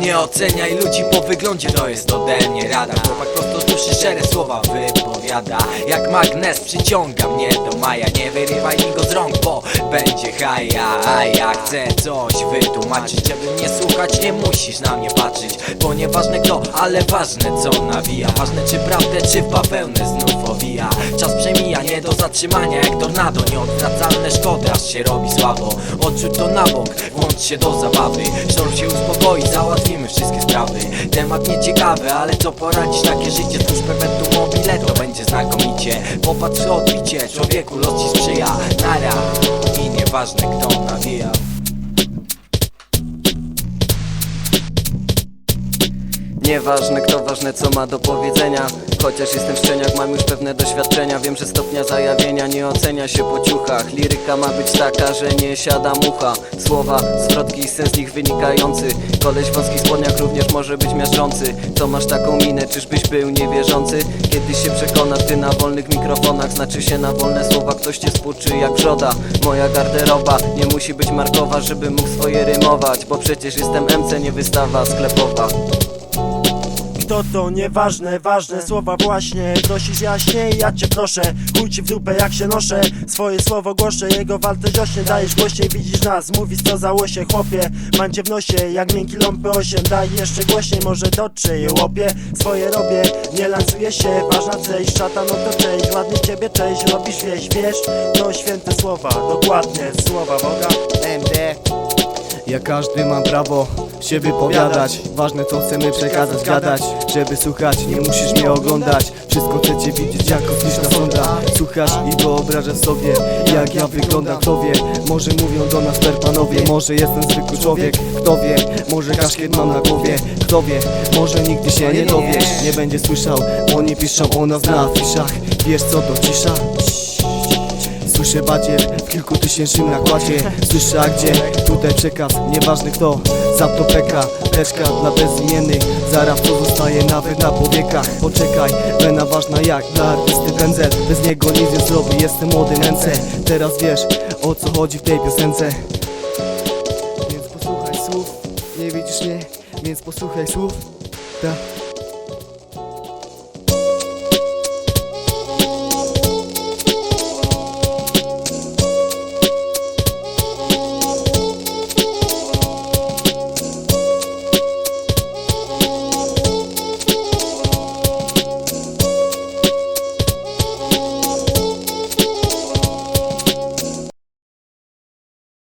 Nie oceniaj ludzi po wyglądzie, to jest ode mnie rada. Chłopak prosto z duszy szczere słowa wypowiada. Jak magnes przyciąga mnie do maja Nie wyrywaj mi go z rąk, bo będzie haja. A ja chcę coś wytłumaczyć Żeby mnie słuchać, nie musisz na mnie patrzeć. Bo nieważne kto, ale ważne co nawija. Ważne czy prawdę, czy bawełnę znów Czas przemija, nie do zatrzymania jak tornado. Nieodwracalne szkody, aż się robi słabo. Odrzuć to na bok, włącz się do zabawy. Sztorm się uspokoi, załatwimy wszystkie sprawy. Temat nieciekawy, ale co poradzić? Takie życie Twórz perpetuum mobile, to będzie znakomicie. Popatrz odbicie, człowieku los ci sprzyja. Nara. I nieważne kto nawija Nieważne kto, ważne co ma do powiedzenia. Chociaż jestem w szczeniach, mam już pewne doświadczenia. Wiem, że stopnia zajawienia nie ocenia się po ciuchach. Liryka ma być taka, że nie siada mucha. Słowa, zwrotki i sens z nich wynikający. Koleś w wąskich spodniach również może być miażdżący. Co masz taką minę, czyżbyś był niewierzący? Kiedyś się przekonasz, gdy na wolnych mikrofonach. Znaczy się na wolne słowa ktoś cię spłuczy jak wrzoda. Moja garderoba nie musi być markowa, żeby mógł swoje rymować Bo przecież jestem MC, nie wystawa sklepowa Kto to nieważne, ważne słowa właśnie Prosisz jaśnie, ja cię proszę Chuj ci w dupę jak się noszę. Swoje słowo głoszę, jego wartość rośnie Dajesz głośniej, widzisz nas, mówisz co za łosie Chłopie, mam cię w nosie, jak miękki ląpy 8 Daj jeszcze głośniej, może dotrze je łopie. Swoje robię, nie lancuję się Ważna cześć, szata no to cześć Ładnie z ciebie cześć, robisz wieś, wiesz? To święte słowa, dokładnie słowa Boga. MD Ja każdy mam prawo się wypowiadać. Ważne co chcemy przekazać, gadać. Żeby słuchać, nie musisz mnie oglądać. Wszystko chcecie widzieć jak kosmiczna sonda Słuchasz i wyobrażasz sobie Jak ja wyglądam, kto wie. Może mówią do nas perpanowie Może jestem zwykły człowiek, kto wie. Może kaszkiet mam na głowie, kto wie. Może nigdy się nie dowiesz Nie będzie słyszał, bo nie piszą o nas na afiszach. Wiesz co to cisza? Słyszę badzier w kilkutysięcznym nakładzie. Słyszę a gdzie, tutaj przekaz, nieważny kto Za to peka, teczka dla bezimiennych. Zaraz to zostaje nawet na powiekach. Poczekaj, wena ważna jak dla artysty pędzel Bez niego nic nie zrobię, jestem młody nęce Teraz wiesz, o co chodzi w tej piosence. Więc posłuchaj słów, nie widzisz mnie? Więc posłuchaj słów, tak